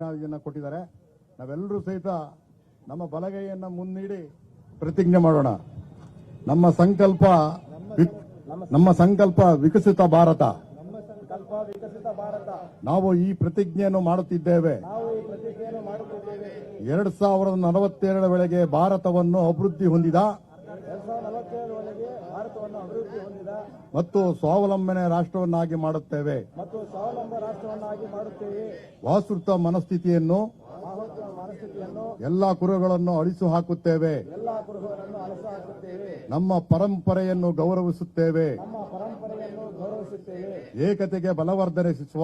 ಇದನ್ನ ಕೊಟ್ಟಿದ್ದಾರೆ. ನಾವೆಲ್ಲರೂ ಸಹಿತ ನಮ್ಮ ಬಲಗೈಯನ್ನ ಮುನ್ನೀಡಿ ಪ್ರತಿಜ್ಞೆ ಮಾಡೋಣ. ನಮ್ಮ ಸಂಕಲ್ಪ ನಮ್ಮ ಸಂಕಲ್ಪ ವಿಕಸಿತ ಭಾರತ. ನಾವು ಈ ಪ್ರತಿಜ್ಞೆಯನ್ನು ಮಾಡುತ್ತಿದ್ದೇವೆ. ಎರಡ್ ಸಾವಿರದ ನಲವತ್ತೆರಡರ ವೇಳೆಗೆ ಭಾರತವನ್ನು ಅಭಿವೃದ್ಧಿ ಹೊಂದಿದ ಎರಡ್ ಸಾವಿರದ ನಲವತ್ತೇಳರೊಳಗೆ ಭಾರತವನ್ನು ಅಭಿವೃದ್ಧಿ ಹೊಂದಿದ ಮತ್ತು ಸ್ವಾವಲಂಬನೆ ರಾಷ್ಟ್ರವನ್ನಾಗಿ ಮಾಡುತ್ತೇವೆ. ಮತ್ತು ಸ್ವಾವಲಂಬ ರಾಷ್ಟ್ರವನ್ನಾಗಿ ಮಾಡುತ್ತೇವೆ. ವಾಸ್ತೃತ ಮನಸ್ಥಿತಿಯನ್ನು ಎಲ್ಲ ಕುರುಗಳನ್ನು ಅಳಿಸು ಹಾಕುತ್ತೇವೆ. ನಮ್ಮ ಪರಂಪರೆಯನ್ನು ಗೌರವಿಸುತ್ತೇವೆ. ಏಕತೆಗೆ ಬಲವರ್ಧನಿಸುವ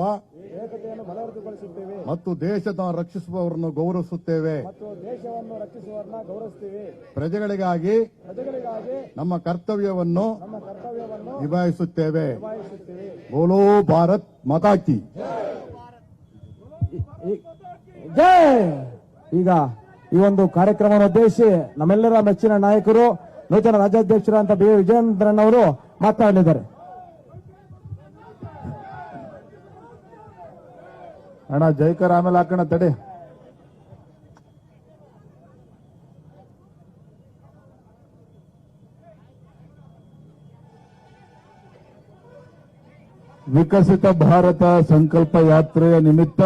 ಮತ್ತು ದೇಶದ ರಕ್ಷಿಸುವವರನ್ನು ಗೌರವಿಸುತ್ತೇವೆ. ಪ್ರಜೆಗಳಿಗಾಗಿ ನಮ್ಮ ಕರ್ತವ್ಯವನ್ನು ನಿಭಾಯಿಸುತ್ತೇವೆ. ಬೋಲೋ ಭಾರತ್ ಮತಾಕಿ. ಈಗ ಈ ಒಂದು ಕಾರ್ಯಕ್ರಮವನ್ನು ಉದ್ದೇಶಿಸಿ ನಮ್ಮೆಲ್ಲರ ಮೆಚ್ಚಿನ ನಾಯಕರು ನೂತನ ರಾಜ್ಯಾಧ್ಯಕ್ಷರಾದಂತಹ ಬಿ. ವಿಜಯೇಂದ್ರನ್ ಅವರು ಮಾತನಾಡಲಿದ್ದಾರೆ. ಅಣ್ಣ ಜೈಕರ್ ಆಮೇಲೆ ಹಾಕೋಣ ತಡೆ. ವಿಕಸಿತ ಭಾರತ ಸಂಕಲ್ಪ ಯಾತ್ರೆಯ ನಿಮಿತ್ತ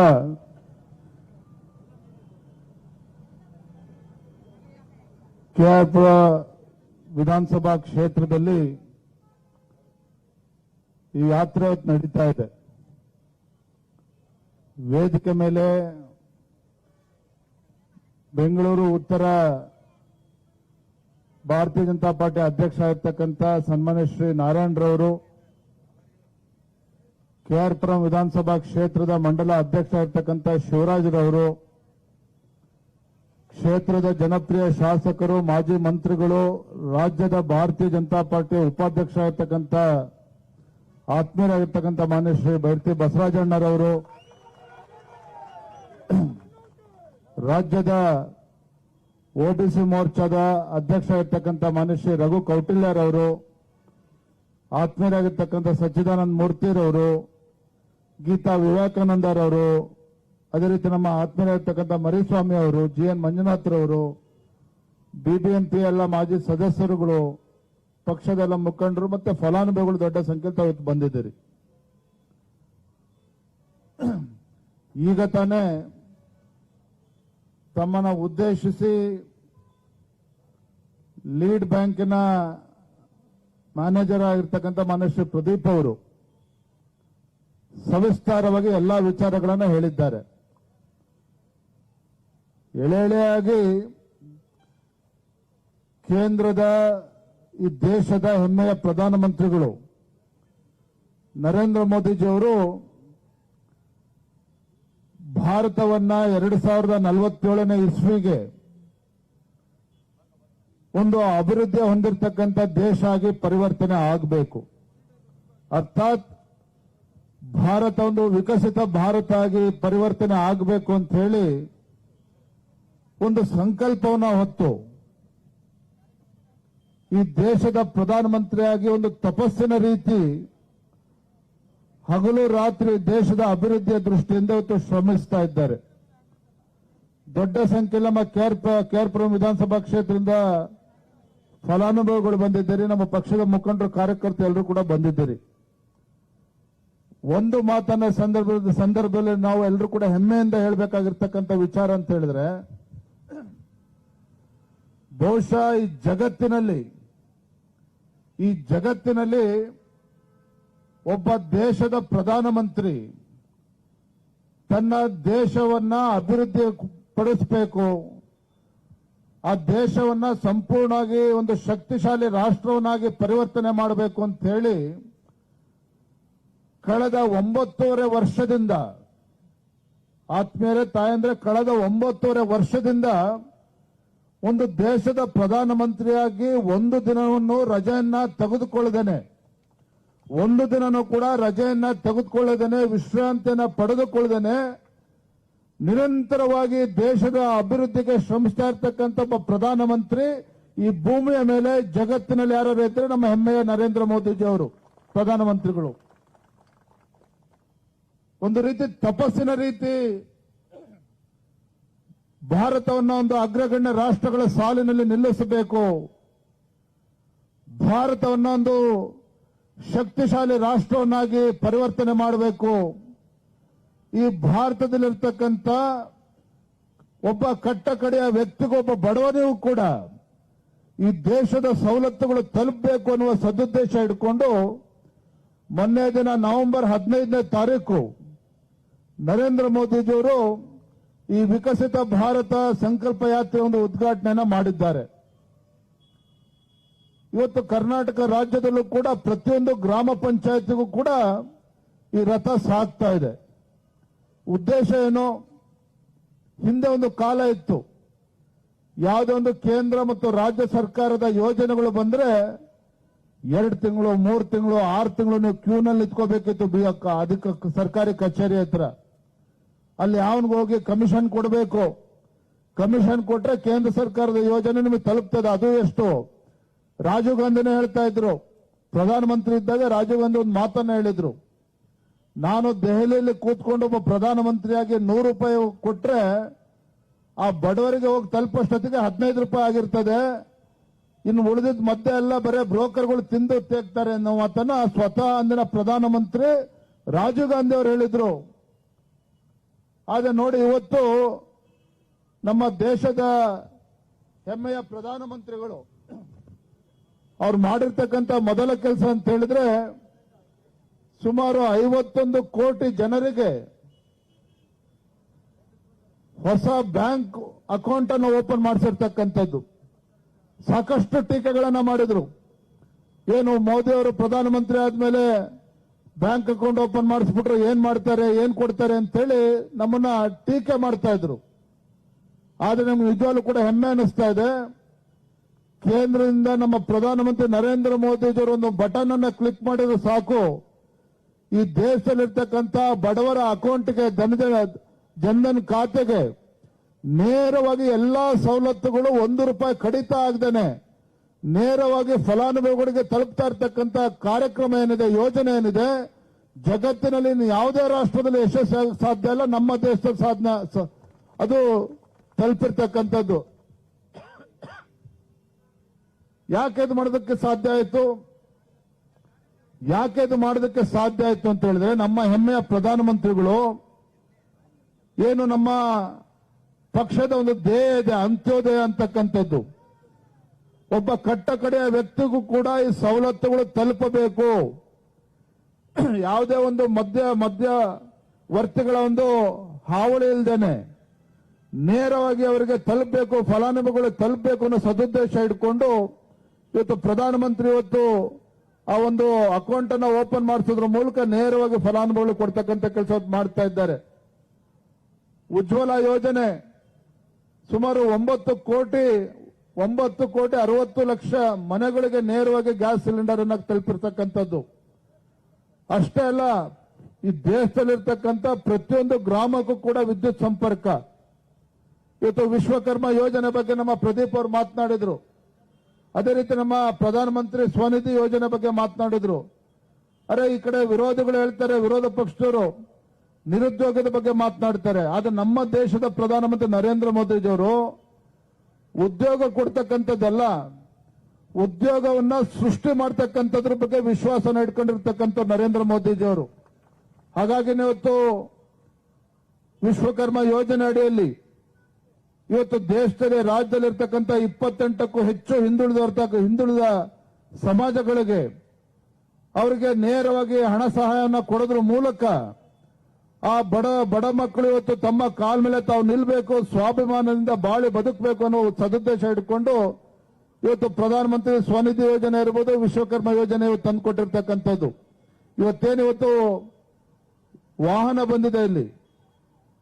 ಕೆಆರ್ಪುರ ವಿಧಾನಸಭಾ ಕ್ಷೇತ್ರದಲ್ಲಿ ಈ ಯಾತ್ರೆ ನಡೀತಾ ಇದೆ. ವೇದಿಕೆ ಮೇಲೆ ಬೆಂಗಳೂರು ಉತ್ತರ ಭಾರತೀಯ ಜನತಾ ಪಾರ್ಟಿ ಅಧ್ಯಕ್ಷ ಆಗಿರ್ತಕ್ಕಂಥ ಸನ್ಮಾನ್ಯ ಶ್ರೀ ನಾರಾಯಣರವರು ಕೆಆರ್ಪುರಂ ವಿಧಾನಸಭಾ ಕ್ಷೇತ್ರದ ಮಂಡಲ ಅಧ್ಯಕ್ಷ ಆಗಿರ್ತಕ್ಕಂಥ ಶಿವರಾಜ್ರವರು, ಕ್ಷೇತ್ರದ ಜನಪ್ರಿಯ ಶಾಸಕರು, ಮಾಜಿ ಮಂತ್ರಿಗಳು, ರಾಜ್ಯದ ಭಾರತೀಯ ಜನತಾ ಪಾರ್ಟಿ ಉಪಾಧ್ಯಕ್ಷರಾಗಿರ್ತಕ್ಕಂಥ ಆತ್ಮೀಯರಾಗಿರ್ತಕ್ಕಂಥ ಮಾನ್ಯ ಶ್ರೀ ಬೈರ್ತಿ ಬಸವರಾಜಣ್ಣರವರು, ರಾಜ್ಯದ ಓಬಿಸಿ ಮೋರ್ಚಾದ ಅಧ್ಯಕ್ಷ ಆಗಿರ್ತಕ್ಕಂಥ ಮಾನ್ಯ ಶ್ರೀ ರಘು ಕೌಟಿಲ್ಯರವರು, ಆತ್ಮೀಯರಾಗಿರ್ತಕ್ಕಂಥ ಸಚ್ಚಿದಾನಂದ ಮೂರ್ತಿರವರು ಗೀತಾ ವಿವೇಕಾನಂದರವರು ಅದೇ ರೀತಿ ನಮ್ಮ ಆತ್ಮೀಯರಾಗಿರ್ತಕ್ಕಂಥ ಮರಿಸ್ವಾಮಿ ಅವರು, ಜಿ ಎನ್ ಮಂಜುನಾಥ್ರವರು ಬಿಬಿಎಂಪಿ ಎಲ್ಲ ಮಾಜಿ ಸದಸ್ಯರುಗಳು ಪಕ್ಷದೆಲ್ಲ ಮುಖಂಡರು ಮತ್ತೆ ಫಲಾನುಭವಿಗಳು ದೊಡ್ಡ ಸಂಖ್ಯೆ ಬಂದಿದ್ದೀರಿ. ಈಗ ತಾನೇ ತಮ್ಮನ್ನ ಉದ್ದೇಶಿಸಿ ಲೀಡ್ ಬ್ಯಾಂಕಿನ ಮ್ಯಾನೇಜರ್ ಆಗಿರ್ತಕ್ಕಂಥ ಮಾನ್ಯ ಪ್ರದೀಪ್ ಅವರು ಸವಿಸ್ತಾರವಾಗಿ ಎಲ್ಲಾ ವಿಚಾರಗಳನ್ನು ಹೇಳಿದ್ದಾರೆ. ಎಳೆ ಎಳೆಯಾಗಿ ಕೇಂದ್ರದ ಈ ದೇಶದ ಹೆಮ್ಮೆಯ ಪ್ರಧಾನಮಂತ್ರಿಗಳು ನರೇಂದ್ರ ಮೋದಿಜಿಯವರು ಭಾರತವನ್ನ ಎರಡು ಸಾವಿರದ ನಲವತ್ತೇಳನೇ ಇಸ್ವಿಗೆ ಒಂದು ಅಭಿವೃದ್ಧಿ ಹೊಂದಿರತಕ್ಕಂಥ ದೇಶ ಆಗಿ ಪರಿವರ್ತನೆ ಆಗಬೇಕು. ಅರ್ಥಾತ್ ಭಾರತ ಒಂದು ವಿಕಸಿತ ಭಾರತ ಆಗಿ ಪರಿವರ್ತನೆ ಆಗಬೇಕು ಅಂತ ಹೇಳಿ ಒಂದು ಸಂಕಲ್ಪವನ್ನ ಹೊತ್ತು ಈ ದೇಶದ ಪ್ರಧಾನಮಂತ್ರಿಯಾಗಿ ಒಂದು ತಪಸ್ಸಿನ ರೀತಿ ಹಗಲು ರಾತ್ರಿ ದೇಶದ ಅಭಿವೃದ್ಧಿಯ ದೃಷ್ಟಿಯಿಂದ ಇವತ್ತು ಶ್ರಮಿಸ್ತಾ ಇದ್ದಾರೆ. ದೊಡ್ಡ ಸಂಖ್ಯೆಯಲ್ಲಿ ನಮ್ಮ ಕೇರ್ಪುರಂ ವಿಧಾನಸಭಾ ಕ್ಷೇತ್ರದಿಂದ ಫಲಾನುಭವಿಗಳು ಬಂದಿದ್ದೀರಿ, ನಮ್ಮ ಪಕ್ಷದ ಮುಖಂಡರು, ಕಾರ್ಯಕರ್ತರು ಎಲ್ಲರೂ ಕೂಡ ಬಂದಿದ್ದೀರಿ. ಒಂದು ಮಾತನ್ನ ಸಂದರ್ಭದ ಸಂದರ್ಭದಲ್ಲಿ ನಾವು ಎಲ್ಲರೂ ಕೂಡ ಹೆಮ್ಮೆಯಿಂದ ಹೇಳಬೇಕಾಗಿರ್ತಕ್ಕಂಥ ವಿಚಾರ ಅಂತ ಹೇಳಿದ್ರೆ, ಬಹುಶಃ ಈ ಜಗತ್ತಿನಲ್ಲಿ ಈ ಜಗತ್ತಿನಲ್ಲಿ ಒಬ್ಬ ದೇಶದ ಪ್ರಧಾನಮಂತ್ರಿ ತನ್ನ ದೇಶವನ್ನ ಅಭಿವೃದ್ಧಿ ಪಡಿಸಬೇಕು. ಆ ದೇಶವನ್ನ ಸಂಪೂರ್ಣವಾಗಿ ಒಂದು ಶಕ್ತಿಶಾಲಿ ರಾಷ್ಟ್ರವನ್ನಾಗಿ ಪರಿವರ್ತನೆ ಮಾಡಬೇಕು ಅಂತ ಹೇಳಿ ಕಳೆದ ಒಂಬತ್ತೂವರೆ ವರ್ಷದಿಂದ, ಆತ್ಮೀಯರೇ, ತಾಯಂದ್ರೆ, ಕಳೆದ ಒಂಬತ್ತೂವರೆ ವರ್ಷದಿಂದ ಒಂದು ದೇಶದ ಪ್ರಧಾನಮಂತ್ರಿಯಾಗಿ ಒಂದು ದಿನವನ್ನು ರಜೆಯನ್ನ ತೆಗೆದುಕೊಳ್ಳದೇನೆ. ಒಂದು ದಿನನೂ ಕೂಡ ರಜೆಯನ್ನ ತೆಗೆದುಕೊಳ್ಳದೇನೆ, ವಿಶ್ರಾಂತಿಯನ್ನ ಪಡೆದುಕೊಳ್ಳದೇನೆ. ನಿರಂತರವಾಗಿ ದೇಶದ ಅಭಿವೃದ್ಧಿಗೆ ಶ್ರಮಿಸ್ತಾ ಇರ್ತಕ್ಕಂಥ ಒಬ್ಬ ಪ್ರಧಾನಮಂತ್ರಿ ಈ ಭೂಮಿಯ ಮೇಲೆ ಜಗತ್ತಿನಲ್ಲಿ ಯಾರು ಇದ್ರೆ ನಮ್ಮ ಹೆಮ್ಮೆಯ ನರೇಂದ್ರ ಮೋದಿಜಿ ಅವರು ಪ್ರಧಾನಮಂತ್ರಿಗಳು. ಒಂದು ರೀತಿ ತಪಸ್ಸಿನ ರೀತಿ ಭಾರತವನ್ನು ಒಂದು ಅಗ್ರಗಣ್ಯ ರಾಷ್ಟ್ರಗಳ ಸಾಲಿನಲ್ಲಿ ನಿಲ್ಲಿಸಬೇಕು. ಭಾರತವನ್ನು ಒಂದು ಶಕ್ತಿಶಾಲಿ ರಾಷ್ಟ್ರವನ್ನಾಗಿ ಪರಿವರ್ತನೆ ಮಾಡಬೇಕು. ಈ ಭಾರತದಲ್ಲಿರ್ತಕ್ಕಂಥ ಒಬ್ಬ ಕಟ್ಟ ಕಡೆಯ ವ್ಯಕ್ತಿಗೊಬ್ಬ ಬಡವನಿಗೂ ಕೂಡ ಈ ದೇಶದ ಸವಲತ್ತುಗಳು ತಲುಪಬೇಕು ಅನ್ನುವ ಸದುದ್ದೇಶ ಇಟ್ಕೊಂಡು ಮೊನ್ನೆ ದಿನ ನವೆಂಬರ್ ಹದಿನೈದನೇ ತಾರೀಕು ನರೇಂದ್ರ ಮೋದಿಜಿಯವರು ಈ ವಿಕಸಿತ ಭಾರತ ಸಂಕಲ್ಪ ಯಾತ್ರೆ ಒಂದು ಉದ್ಘಾಟನೆಯನ್ನ ಮಾಡಿದ್ದಾರೆ. ಇವತ್ತು ಕರ್ನಾಟಕ ರಾಜ್ಯದಲ್ಲೂ ಕೂಡ ಪ್ರತಿಯೊಂದು ಗ್ರಾಮ ಪಂಚಾಯತ್ಗೂ ಕೂಡ ಈ ರಥ ಸಾಗ್ತಾ ಇದೆ. ಉದ್ದೇಶ ಏನು? ಹಿಂದೆ ಒಂದು ಕಾಲ ಇತ್ತು. ಯಾವುದೇ ಒಂದು ಕೇಂದ್ರ ಮತ್ತು ರಾಜ್ಯ ಸರ್ಕಾರದ ಯೋಜನೆಗಳು ಬಂದ್ರೆ ಎರಡು ತಿಂಗಳು, ಮೂರು ತಿಂಗಳು, ಆರು ತಿಂಗಳು ನೀವು ಕ್ಯೂನಲ್ಲಿ ನಿಂತ್ಕೋಬೇಕಿತ್ತು ಅಧಿಕ ಸರ್ಕಾರಿ ಕಚೇರಿ ಹತ್ರ. ಅಲ್ಲಿ ಯಾವನ್ಗೆ ಹೋಗಿ ಕಮಿಷನ್ ಕೊಡಬೇಕು. ಕಮಿಷನ್ ಕೊಟ್ರೆ ಕೇಂದ್ರ ಸರ್ಕಾರದ ಯೋಜನೆ ನಿಮಗೆ ತಲುಪ್ತದೆ. ಅದು ಎಷ್ಟು? ರಾಜೀವ್ ಗಾಂಧಿನೇ ಹೇಳ್ತಾ ಇದ್ರು. ಪ್ರಧಾನಮಂತ್ರಿ ಇದ್ದಾಗ ರಾಜೀವ್ ಗಾಂಧಿ ಒಂದು ಮಾತನ್ನ ಹೇಳಿದ್ರು. ನಾನು ದೆಹಲಿಯಲ್ಲಿ ಕೂತ್ಕೊಂಡು ಒಬ್ಬ ಪ್ರಧಾನಮಂತ್ರಿಯಾಗಿ ನೂರು ರೂಪಾಯಿ ಕೊಟ್ರೆ ಆ ಬಡವರಿಗೆ ಹೋಗಿ ತಲುಪಷ್ಟೊತ್ತಿಗೆ ಹದಿನೈದು ರೂಪಾಯಿ ಆಗಿರ್ತದೆ. ಇನ್ನು ಉಳಿದಿದ್ದ ಮತ್ತೆ ಎಲ್ಲ ಬರೇ ಬ್ರೋಕರ್ಗಳು ತಿಂದು ತೇಗ್ತಾರೆ ಅನ್ನೋ ಮಾತನ್ನ ಸ್ವತಃ ಅಂದಿನ ಪ್ರಧಾನಮಂತ್ರಿ ರಾಜೀವ್ ಗಾಂಧಿ ಅವರು ಹೇಳಿದ್ರು. ಆದ್ರೆ ನೋಡಿ, ಇವತ್ತು ನಮ್ಮ ದೇಶದ ಹೆಮ್ಮೆಯ ಪ್ರಧಾನಮಂತ್ರಿಗಳು, ಅವ್ರು ಮಾಡಿರ್ತಕ್ಕಂಥ ಮೊದಲ ಕೆಲಸ ಅಂತ ಹೇಳಿದ್ರೆ ಸುಮಾರು ಐವತ್ತೊಂದು ಕೋಟಿ ಜನರಿಗೆ ಹೊಸ ಬ್ಯಾಂಕ್ ಅಕೌಂಟ್ ಅನ್ನು ಓಪನ್ ಮಾಡಿಸಿರ್ತಕ್ಕಂಥದ್ದು. ಸಾಕಷ್ಟು ಟೀಕೆಗಳನ್ನು ಮಾಡಿದ್ರು. ಏನು ಮೋದಿ ಅವರು ಪ್ರಧಾನಮಂತ್ರಿ ಆದ್ಮೇಲೆ ಬ್ಯಾಂಕ್ ಅಕೌಂಟ್ ಓಪನ್ ಮಾಡಿಸ್ಬಿಟ್ರೆ ಏನ್ ಮಾಡ್ತಾರೆ, ಏನ್ ಕೊಡ್ತಾರೆ ಅಂತೇಳಿ ನಮ್ಮನ್ನ ಟೀಕೆ ಮಾಡ್ತಾ ಇದ್ರು. ಆದ್ರೆ ನಮ್ಗೆ ನಿಜವಾಗ್ಲೂ ಕೂಡ ಹೆಮ್ಮೆ ಅನಿಸ್ತಾ ಇದೆ. ಕೇಂದ್ರದಿಂದ ನಮ್ಮ ಪ್ರಧಾನಮಂತ್ರಿ ನರೇಂದ್ರ ಮೋದಿಜಿಯವರು ಒಂದು ಬಟನ್ ಅನ್ನ ಕ್ಲಿಕ್ ಮಾಡಿದ್ರೆ ಸಾಕು. ಈ ದೇಶದಲ್ಲಿರ್ತಕ್ಕಂಥ ಬಡವರ ಅಕೌಂಟ್ಗೆ ಜನಜನ ಜನ್ಧನ್ ಖಾತೆಗೆ ನೇರವಾಗಿ ಎಲ್ಲಾ ಸವಲತ್ತುಗಳು ಒಂದು ರೂಪಾಯಿ ಕಡಿತ ಆಗದೇನೆ. ನೇರವಾಗಿ ಫಲಾನುಭವಿಗಳಿಗೆ ತಲುಪ್ತಾ ಇರ್ತಕ್ಕಂಥ ಕಾರ್ಯಕ್ರಮ ಏನಿದೆ, ಯೋಜನೆ ಏನಿದೆ, ಜಗತ್ತಿನಲ್ಲಿ ಯಾವುದೇ ರಾಷ್ಟ್ರದಲ್ಲಿ ಯಶಸ್ಸು ಸಾಧ್ಯ ಇಲ್ಲ, ನಮ್ಮ ದೇಶದಲ್ಲಿ ಸಾಧನೆ ಅದು ತಲುಪಿರ್ತಕ್ಕಂಥದ್ದು. ಯಾಕೆ ಇದು ಮಾಡೋದಕ್ಕೆ ಸಾಧ್ಯ ಆಯಿತು? ಯಾಕೆ ಇದು ಮಾಡೋದಕ್ಕೆ ಸಾಧ್ಯ ಆಯಿತು ಅಂತ ಹೇಳಿದ್ರೆ, ನಮ್ಮ ಹೆಮ್ಮೆಯ ಪ್ರಧಾನಮಂತ್ರಿಗಳು ಏನು ನಮ್ಮ ಪಕ್ಷದ ಒಂದು ಧ್ಯೇಯ ಇದೆ, ಅಂತ್ಯೋದಯ ಅಂತಕ್ಕಂಥದ್ದು. ಒಬ್ಬ ಕಟ್ಟ ಕಡೆಯ ವ್ಯಕ್ತಿಗೂ ಕೂಡ ಈ ಸವಲತ್ತುಗಳು ತಲುಪಬೇಕು. ಯಾವುದೇ ಒಂದು ಮಧ್ಯ ಮಧ್ಯ ವರ್ತಿಗಳ ಒಂದು ಹಾವಳಿ ಇಲ್ದೇನೆ ನೇರವಾಗಿ ಅವರಿಗೆ ತಲುಪಬೇಕು, ಫಲಾನುಭವಿಗಳು ತಲುಪಬೇಕು ಅನ್ನೋ ಸದುದ್ದೇಶ ಇಟ್ಕೊಂಡು ಇವತ್ತು ಪ್ರಧಾನಮಂತ್ರಿ ಇವತ್ತು ಆ ಒಂದು ಅಕೌಂಟ್ ಅನ್ನ ಓಪನ್ ಮಾಡಿಸೋದ್ರ ಮೂಲಕ ನೇರವಾಗಿ ಫಲಾನುಭವಿಗಳು ಕೊಡ್ತಕ್ಕಂತ ಕೆಲಸ ಮಾಡ್ತಾ ಇದ್ದಾರೆ. ಉಜ್ವಲ ಯೋಜನೆ ಸುಮಾರು ಒಂಬತ್ತು ಕೋಟಿ ಒಂಬತ್ತು ಕೋಟಿ ಅರವತ್ತು ಲಕ್ಷ ಮನೆಗಳಿಗೆ ನೇರವಾಗಿ ಗ್ಯಾಸ್ ಸಿಲಿಂಡರ್ ಅನ್ನ ತಲುಪಿರ್ತಕ್ಕಂಥದ್ದು. ಅಷ್ಟೇ ಅಲ್ಲ, ಈ ದೇಶದಲ್ಲಿರ್ತಕ್ಕಂಥ ಪ್ರತಿಯೊಂದು ಗ್ರಾಮಕ್ಕೂ ಕೂಡ ವಿದ್ಯುತ್ ಸಂಪರ್ಕ. ಇವತ್ತು ವಿಶ್ವಕರ್ಮ ಯೋಜನೆ ಬಗ್ಗೆ ನಮ್ಮ ಪ್ರದೀಪ್ ಅವರು ಮಾತನಾಡಿದ್ರು. ಅದೇ ರೀತಿ ನಮ್ಮ ಪ್ರಧಾನಮಂತ್ರಿ ಸ್ವನಿಧಿ ಯೋಜನೆ ಬಗ್ಗೆ ಮಾತನಾಡಿದ್ರು. ಅರೆ, ಈ ಕಡೆ ವಿರೋಧಿಗಳು ಹೇಳ್ತಾರೆ, ವಿರೋಧ ಪಕ್ಷದವರು ನಿರುದ್ಯೋಗದ ಬಗ್ಗೆ ಮಾತನಾಡ್ತಾರೆ. ಆದ್ರೆ ನಮ್ಮ ದೇಶದ ಪ್ರಧಾನಮಂತ್ರಿ ನರೇಂದ್ರ ಮೋದಿಜಿಯವರು ಉದ್ಯೋಗ ಕೊಡ್ತಕ್ಕಂಥದ್ದಲ್ಲ, ಉದ್ಯೋಗವನ್ನ ಸೃಷ್ಟಿ ಮಾಡ್ತಕ್ಕಂಥದ್ರ ಬಗ್ಗೆ ವಿಶ್ವಾಸನ ಇಟ್ಕೊಂಡಿರ್ತಕ್ಕಂಥ ನರೇಂದ್ರ ಮೋದಿಜಿಯವರು. ಹಾಗಾಗಿ ಇವತ್ತು ವಿಶ್ವಕರ್ಮ ಯೋಜನೆ ಅಡಿಯಲ್ಲಿ ಇವತ್ತು ದೇಶದಲ್ಲಿ ರಾಜ್ಯದಲ್ಲಿ ಇರ್ತಕ್ಕಂಥ ಇಪ್ಪತ್ತೆಂಟಕ್ಕೂ ಹೆಚ್ಚು ಹಿಂದುಳಿದ ಹಿಂದುಳಿದ ಸಮಾಜಗಳಿಗೆ ಅವರಿಗೆ ನೇರವಾಗಿ ಹಣ ಸಹಾಯವನ್ನು ಕೊಡೋದ್ರ ಮೂಲಕ ಆ ಬಡ ಬಡ ಮಕ್ಕಳು ಇವತ್ತು ತಮ್ಮ ಕಾಲ ಮೇಲೆ ತಾವು ನಿಲ್ಬೇಕು, ಸ್ವಾಭಿಮಾನದಿಂದ ಬಾಳಿ ಬದುಕಬೇಕು ಅನ್ನೋ ಸದುದ್ದೇಶ ಇಟ್ಕೊಂಡು ಇವತ್ತು ಪ್ರಧಾನಮಂತ್ರಿ ಸ್ವನಿಧಿ ಯೋಜನೆ ಇರ್ಬೋದು, ವಿಶ್ವಕರ್ಮ ಯೋಜನೆ ಇವತ್ತು ತಂದುಕೊಟ್ಟಿರ್ತಕ್ಕಂಥದ್ದು. ಇವತ್ತೇನು ಇವತ್ತು ವಾಹನ ಬಂದಿದೆ ಇಲ್ಲಿ.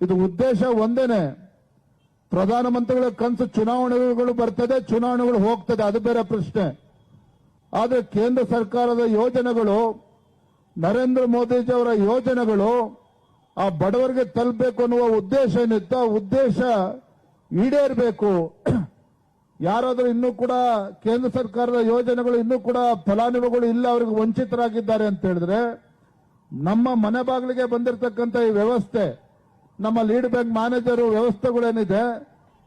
ಇದು ಉದ್ದೇಶ ಒಂದೇನೆ. ಪ್ರಧಾನಮಂತ್ರಿಗಳ ಕನಸು ಚುನಾವಣೆಗಳು ಬರ್ತದೆ, ಚುನಾವಣೆಗಳು ಹೋಗ್ತದೆ, ಅದು ಬೇರೆ ಪ್ರಶ್ನೆ. ಆದರೆ ಕೇಂದ್ರ ಸರ್ಕಾರದ ಯೋಜನೆಗಳು, ನರೇಂದ್ರ ಮೋದಿಜಿ ಅವರ ಯೋಜನೆಗಳು ಆ ಬಡವರಿಗೆ ತಲುಪಬೇಕು ಅನ್ನುವ ಉದ್ದೇಶ ಏನಿತ್ತು ಆ ಉದ್ದೇಶ ಈಡೇರಬೇಕು. ಯಾರಾದರೂ ಇನ್ನೂ ಕೂಡ ಕೇಂದ್ರ ಸರ್ಕಾರದ ಯೋಜನೆಗಳು ಇನ್ನೂ ಕೂಡ ಫಲಾನುಭವಿಗಳು ಇಲ್ಲ, ಅವರಿಗೆ ವಂಚಿತರಾಗಿದ್ದಾರೆ ಅಂತ ಹೇಳಿದ್ರೆ, ನಮ್ಮ ಮನೆ ಬಾಗಿಲಿಗೆ ಬಂದಿರತಕ್ಕಂಥ ಈ ವ್ಯವಸ್ಥೆ, ನಮ್ಮ ಲೀಡ್ ಬ್ಯಾಂಕ್ ಮ್ಯಾನೇಜರ್ ವ್ಯವಸ್ಥೆಗಳೇನಿದೆ,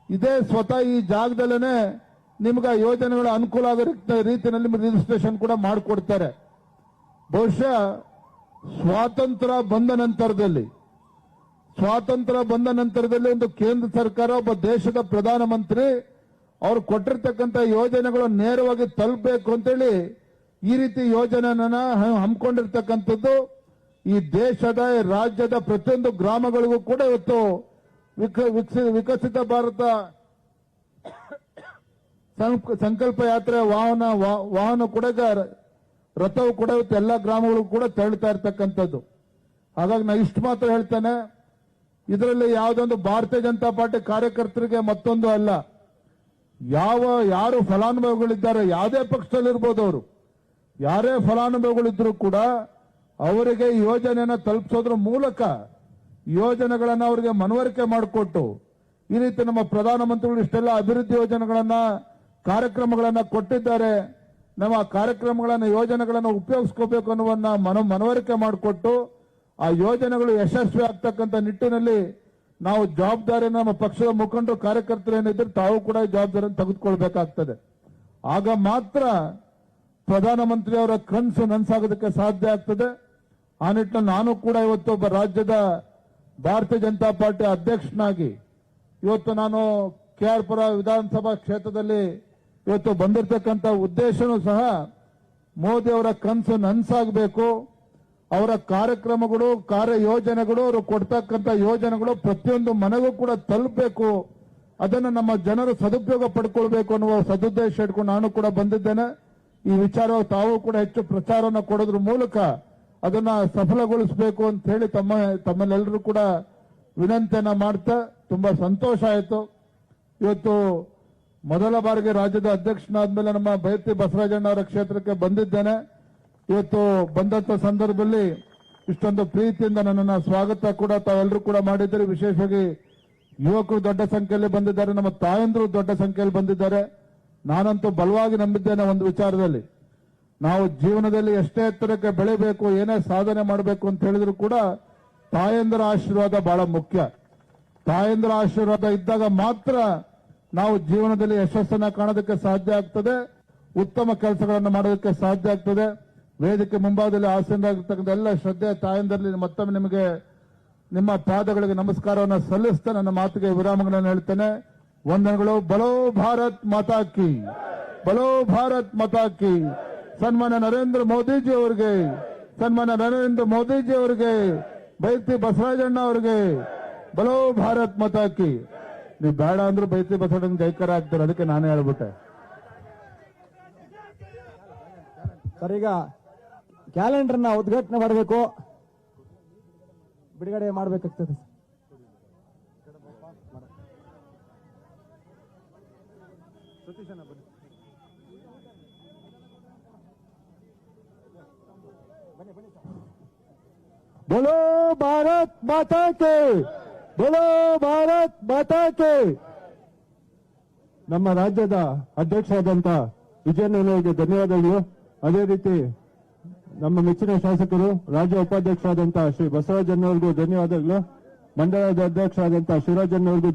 ಇದೇ ಸ್ವತಃ ಈ ಜಾಗದಲ್ಲೇ ನಿಮ್ಗೆ ಯೋಜನೆಗಳ ಅನುಕೂಲ ಆಗೋ ರೀತಿಯಲ್ಲಿ ರಿಜಿಸ್ಟ್ರೇಷನ್ ಕೂಡ ಮಾಡಿಕೊಡ್ತಾರೆ. ಬಹುಶಃ ಸ್ವಾತಂತ್ರ್ಯ ಬಂದ ನಂತರದಲ್ಲಿ ಸ್ವಾತಂತ್ರ್ಯ ಬಂದ ನಂತರದಲ್ಲಿ ಒಂದು ಕೇಂದ್ರ ಸರ್ಕಾರ, ಒಬ್ಬ ದೇಶದ ಪ್ರಧಾನಮಂತ್ರಿ, ಅವ್ರು ಕೊಟ್ಟಿರ್ತಕ್ಕಂಥ ಯೋಜನೆಗಳು ನೇರವಾಗಿ ತಲುಪಬೇಕು ಅಂತೇಳಿ ಈ ರೀತಿ ಯೋಜನೆ ಹಮ್ಮಿಕೊಂಡಿರ್ತಕ್ಕಂಥದ್ದು ಈ ದೇಶದ ರಾಜ್ಯದ ಪ್ರತಿಯೊಂದು ಗ್ರಾಮಗಳಿಗೂ ಕೂಡ ಇವತ್ತು ವಿಕ- ವಿಕಸಿ- ವಿಕಸಿತ ಭಾರತ ಸಂಕ- ಸಂಕಲ್ಪ ಯಾತ್ರೆ ವಾಹನ ವಾಹನ ಕೂಡ ರಥವು ಕೂಡ ಇವತ್ತು ಎಲ್ಲ ಗ್ರಾಮಗಳಿಗೂ ಕೂಡ ತೆರಳುತ್ತಾ ಇರ್ತಕ್ಕಂಥದ್ದು. ಹಾಗಾಗಿ ನಾ ಇಷ್ಟು ಮಾತ್ರ ಹೇಳ್ತೇನೆ. ಇದರಲ್ಲಿ ಯಾವುದೊಂದು ಭಾರತೀಯ ಜನತಾ ಪಾರ್ಟಿ ಕಾರ್ಯಕರ್ತರಿಗೆ ಮತ್ತೊಂದು ಅಲ್ಲ. ಯಾವ, ಯಾರು ಫಲಾನುಭವಿಗಳಿದ್ದಾರೆ, ಯಾವುದೇ ಪಕ್ಷದಲ್ಲಿರ್ಬೋದು ಅವರು. ಯಾರೇ ಫಲಾನುಭವಿಗಳಿದ್ರು ಕೂಡ ಅವರಿಗೆ ಯೋಜನೆಯನ್ನು ತಲುಪಿಸೋದ್ರ ಮೂಲಕ ಯೋಜನೆಗಳನ್ನು ಅವರಿಗೆ ಮನವರಿಕೆ ಮಾಡಿಕೊಟ್ಟು, ಈ ರೀತಿ ನಮ್ಮ ಪ್ರಧಾನಮಂತ್ರಿಗಳು ಇಷ್ಟೆಲ್ಲ ಅಭಿವೃದ್ಧಿ ಯೋಜನೆಗಳನ್ನ, ಕಾರ್ಯಕ್ರಮಗಳನ್ನ ಕೊಟ್ಟಿದ್ದಾರೆ. ನಮ್ಮ ಕಾರ್ಯಕ್ರಮಗಳನ್ನು, ಯೋಜನೆಗಳನ್ನು ಉಪಯೋಗಿಸ್ಕೋಬೇಕು ಅನ್ನುವನ್ನ ಮನ, ಮನವರಿಕೆ ಮಾಡಿಕೊಟ್ಟು ಆ ಯೋಜನೆಗಳು ಯಶಸ್ವಿ ಆಗ್ತಕ್ಕಂಥ ನಿಟ್ಟಿನಲ್ಲಿ ನಾವು ಜವಾಬ್ದಾರಿ ನಮ್ಮ ಪಕ್ಷದ ಮುಖಂಡರು ಕಾರ್ಯಕರ್ತರು ಏನಿದ್ರು ತಾವು ಕೂಡ ಜವಾಬ್ದಾರಿಯನ್ನು ತೆಗೆದುಕೊಳ್ಬೇಕಾಗ್ತದೆ. ಆಗ ಮಾತ್ರ ಪ್ರಧಾನಮಂತ್ರಿ ಅವರ ಕನಸು ನನಸಾಗೋದಕ್ಕೆ ಸಾಧ್ಯ ಆಗ್ತದೆ. ಆ ನಿಟ್ಟಿನಲ್ಲಿ ನಾನು ಕೂಡ ಇವತ್ತು ಒಬ್ಬ ರಾಜ್ಯದ ಭಾರತೀಯ ಜನತಾ ಪಾರ್ಟಿ ಅಧ್ಯಕ್ಷನಾಗಿ ಇವತ್ತು ನಾನು ಕೆ ಆರ್ ಪುರ ವಿಧಾನಸಭಾ ಕ್ಷೇತ್ರದಲ್ಲಿ ಇವತ್ತು ಬಂದಿರತಕ್ಕಂಥ ಉದ್ದೇಶನೂ ಸಹ ಮೋದಿ ಅವರ ಕನಸು ನನಸಾಗಬೇಕು. ಅವರ ಕಾರ್ಯಕ್ರಮಗಳು ಕಾರ್ಯ ಯೋಜನೆಗಳು ಅವರು ಕೊಡ್ತಕ್ಕಂಥ ಯೋಜನೆಗಳು ಪ್ರತಿಯೊಂದು ಮನೆಗೂ ಕೂಡ ತಲುಪಬೇಕು. ಅದನ್ನು ನಮ್ಮ ಜನರು ಸದುಪಯೋಗ ಪಡ್ಕೊಳ್ಬೇಕು ಅನ್ನುವ ಸದುದ್ದೇಶ ಇಟ್ಕೊಂಡು ನಾನು ಕೂಡ ಬಂದಿದ್ದೇನೆ. ಈ ವಿಚಾರ ತಾವು ಕೂಡ ಹೆಚ್ಚು ಪ್ರಚಾರವನ್ನು ಕೊಡೋದ್ರ ಮೂಲಕ ಅದನ್ನ ಸಫಲಗೊಳಿಸಬೇಕು ಅಂತ ಹೇಳಿ ತಮ್ಮ ತಮ್ಮಲ್ಲೆಲ್ಲರೂ ಕೂಡ ವಿನಂತಿಯನ್ನ ಮಾಡ್ತಾ ತುಂಬಾ ಸಂತೋಷ ಆಯಿತು. ಇವತ್ತು ಮೊದಲ ಬಾರಿಗೆ ರಾಜ್ಯದ ಅಧ್ಯಕ್ಷನಾದ್ಮೇಲೆ ನಮ್ಮ ಬೈತಿ ಬಸವರಾಜಣ್ಣ ಅವರ ಕ್ಷೇತ್ರಕ್ಕೆ ಬಂದಿದ್ದೇನೆ. ಇವತ್ತು ಬಂದಂತ ಸಂದರ್ಭದಲ್ಲಿ ಇಷ್ಟೊಂದು ಪ್ರೀತಿಯಿಂದ ನನ್ನನ್ನು ಸ್ವಾಗತ ಕೂಡ ತಾವೆಲ್ಲರೂ ಕೂಡ ಮಾಡಿದ್ದೀರಿ. ವಿಶೇಷವಾಗಿ ಯುವಕರು ದೊಡ್ಡ ಸಂಖ್ಯೆಯಲ್ಲಿ ಬಂದಿದ್ದಾರೆ, ನಮ್ಮ ತಾಯಂದ್ರು ದೊಡ್ಡ ಸಂಖ್ಯೆಯಲ್ಲಿ ಬಂದಿದ್ದಾರೆ. ನಾನಂತೂ ಬಲವಾಗಿ ನಂಬಿದ್ದೇನೆ ಒಂದು ವಿಚಾರದಲ್ಲಿ. ನಾವು ಜೀವನದಲ್ಲಿ ಎಷ್ಟೇ ಎತ್ತರಕ್ಕೆ ಬೆಳಿಬೇಕು, ಏನೇ ಸಾಧನೆ ಮಾಡಬೇಕು ಅಂತ ಹೇಳಿದ್ರು ಕೂಡ ತಾಯಂದರ ಆಶೀರ್ವಾದ ಬಹಳ ಮುಖ್ಯ. ತಾಯಂದ್ರ ಆಶೀರ್ವಾದ ಇದ್ದಾಗ ಮಾತ್ರ ನಾವು ಜೀವನದಲ್ಲಿ ಯಶಸ್ಸನ್ನ ಕಾಣೋದಕ್ಕೆ ಸಾಧ್ಯ ಆಗ್ತದೆ, ಉತ್ತಮ ಕೆಲಸಗಳನ್ನು ಮಾಡೋದಕ್ಕೆ ಸಾಧ್ಯ ಆಗ್ತದೆ. ವೇದಿಕೆ ಮುಂಭಾಗದಲ್ಲಿ ಆಸೀನರಾಗಿರ್ತಕ್ಕಂಥ ಎಲ್ಲ ಶ್ರದ್ಧೆ ತಾಯಂದರಲ್ಲಿ ಮತ್ತೊಮ್ಮೆ ನಿಮಗೆ ನಿಮ್ಮ ಪಾದಗಳಿಗೆ ನಮಸ್ಕಾರವನ್ನು ಸಲ್ಲಿಸ್ತಾ ನನ್ನ ಮಾತಿಗೆ ವಿರಾಮಗಳನ್ನು ಹೇಳ್ತೇನೆ. ವಂದನೆಗಳು. ಬಲೋ ಭಾರತ್ ಮಾತಾಕಿ ಬಲೋ ಭಾರತ್ ಮಾತಾ ಕಿ. ಸನ್ಮಾನ್ಯ ನರೇಂದ್ರ ಮೋದಿಜಿ ಅವರಿಗೆ ಸನ್ಮಾನ ನರೇಂದ್ರ ಮೋದಿಜಿ ಅವರಿಗೆ, ಬೈತಿ ಬಸವರಾಜಣ್ಣ ಅವರಿಗೆ ಬಲೋ ಭಾರತ್ ಮಾತಾ ಕಿ. ನೀವು ಬೇಡ ಅಂದ್ರೂ ಬೈತಿ ಬಸವಣ್ಣ ಜೈಕಾರ ಆಗ್ತಾರೆ, ಅದಕ್ಕೆ ನಾನೇ ಹೇಳ್ಬಿಟ್ಟೆ. ಸರ್ ಈಗ ಕ್ಯಾಲೆಂಡರ್ನ ಉದ್ಘಾಟನೆ ಮಾಡಬೇಕು ಬಿಡುಗಡೆ ಮಾಡಬೇಕಾಗ್ತದೆ बोलो भारत माता के बोलो ಭಾರತ್ ಮಾತಾ ಕೆ ನಮ್ಮ ರಾಜ್ಯದ ಅಧ್ಯಕ್ಷರಾದಂತ ವಿಜಯನಗರಗೆ ಧನ್ಯವಾದಗಳು ಅದೇ ರೀತಿ ನಮ್ಮ ಮೆಚ್ಚಿನ ಶಾಸಕರು ರಾಜ್ಯ ಉಪಾಧ್ಯಕ್ಷರಾದಂತಹ ಶ್ರೀ ಬಸವರಾಜನ್ ಅವರಿಗೂ ಧನ್ಯವಾದಗಳು. ಮಂಡಳದ ಅಧ್ಯಕ್ಷರಾದಂತಹ ಶಿವರಾಜನ್ ಅವರಿಗೂ